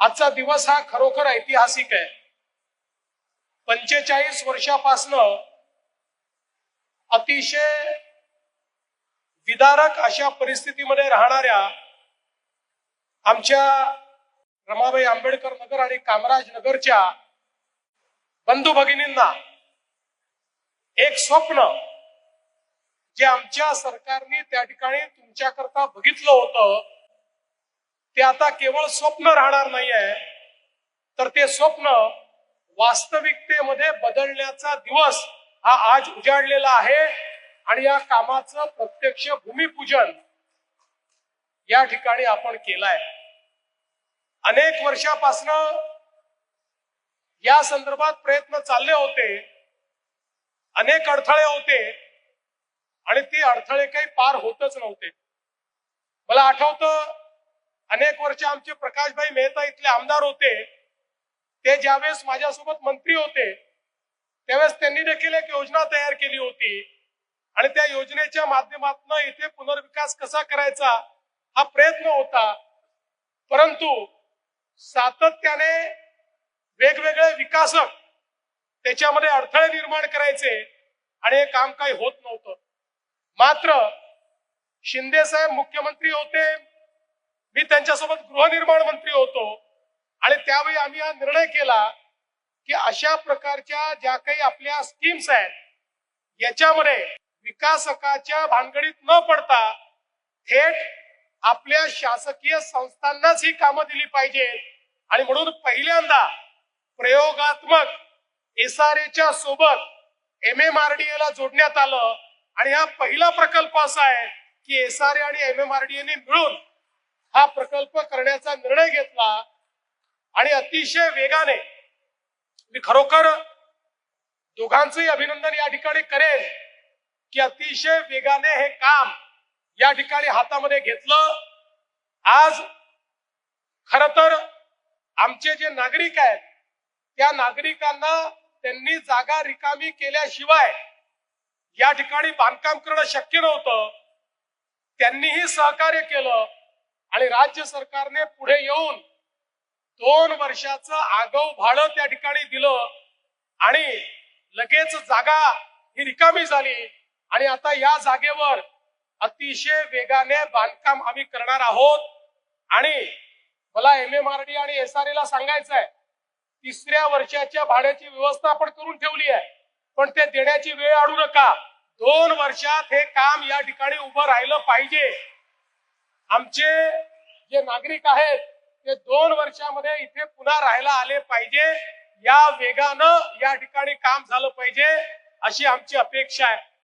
आजचा दिवस हा खरोखर ऐतिहासिक आहे. पंचेचाळीस वर्षापासनं अतिशय विदारक अशा परिस्थितीमध्ये राहणाऱ्या आमच्या रमाबाई आंबेडकर नगर आणि कामराज नगरच्या बंधू भगिनींना एक स्वप्न जे आमच्या सरकारने त्या ठिकाणी तुमच्याकरता बघितलं होतं. ते आता केवळ स्वप्न राहणार नाहीये तर ते स्वप्न वास्तविकतेमध्ये बदलण्याचा दिवस हा आज उजाडलेला आहे आणि या कामाचं प्रत्यक्ष भूमिपूजन या ठिकाणी आपण केलंय. अनेक वर्षापासनं या संदर्भात प्रयत्न चालले होते अनेक अडथळे होते आणि ते अडथळे काही पार होतच नव्हते. मला आठवतं अनेक वर्ष आमचे प्रकाशभाई मेहता इथले आमदार होते. ते ज्यावेळेस माझ्यासोबत मंत्री होते त्यावेळेस त्यांनी देखील एक योजना तयार केली होती. आणि त्या योजनेच्या माध्यमातून इथे पुनर्विकास कसा करायचा हा प्रयत्न होता. परंतु सातत्याने वेगवेगळे विकासक त्याच्यामध्ये अडथळे निर्माण करायचे आणि हे काम काही होत नव्हतं. मात्र शिंदे साहेब मुख्यमंत्री होते मी त्यांच्यासोबत गृहनिर्माण मंत्री होतो. आणि त्यावेळी आम्ही हा निर्णय केला की अशा प्रकारच्या ज्या काही आपल्या स्कीम्स आहेत याच्यामध्ये विकासकाच्या भानगडीत न पडता थेट आपल्या शासकीय संस्थांनाच ही कामं दिली पाहिजेत. आणि म्हणून पहिल्यांदा प्रयोगात्मक एस आर एच्या सोबत एम एम आर डी ला जोडण्यात आलं. आणि हा पहिला प्रकल्प असा आहे की एस आर ए आणि एम एम आर डी मिळून हा प्रकल्प करण्याचा निर्णय घेतला आणि अतिशय वेगाने मी खरोखर दोघांचंही अभिनंदन या ठिकाणी करेन की अतिशय वेगाने हे काम या ठिकाणी हातामध्ये घेतलं. आज खर तर आमचे जे नागरिक आहेत त्या नागरिकांना त्यांनी जागा रिकामी केल्याशिवाय या ठिकाणी बांधकाम करणं शक्य नव्हतं. त्यांनीही सहकार्य केलं. आणि राज्य सरकारने पुढे येऊन दोन वर्षाचं आगाऊ भाडं त्या ठिकाणी दिलं आणि लगेच जागा ही रिकामी झाली. आणि आता या जागेवर अतिशय वेगाने बांधकाम आम्ही करणार आहोत. आणि मला एम एम आर डी आणि एस आर ला सांगायचं आहे तिसऱ्या वर्षाच्या भाड्याची व्यवस्था आपण करून ठेवली आहे. पण ते देण्याची वेळ आणू नका. दोन वर्षात हे काम या ठिकाणी उभं राहिलं पाहिजे. आमचे जे नागरिक आहेत ते दोन वर्षामध्ये इथे पुन्हा राहायला आले पाहिजे. या वेगानं या ठिकाणी काम झालं पाहिजे अशी आमची अपेक्षा आहे.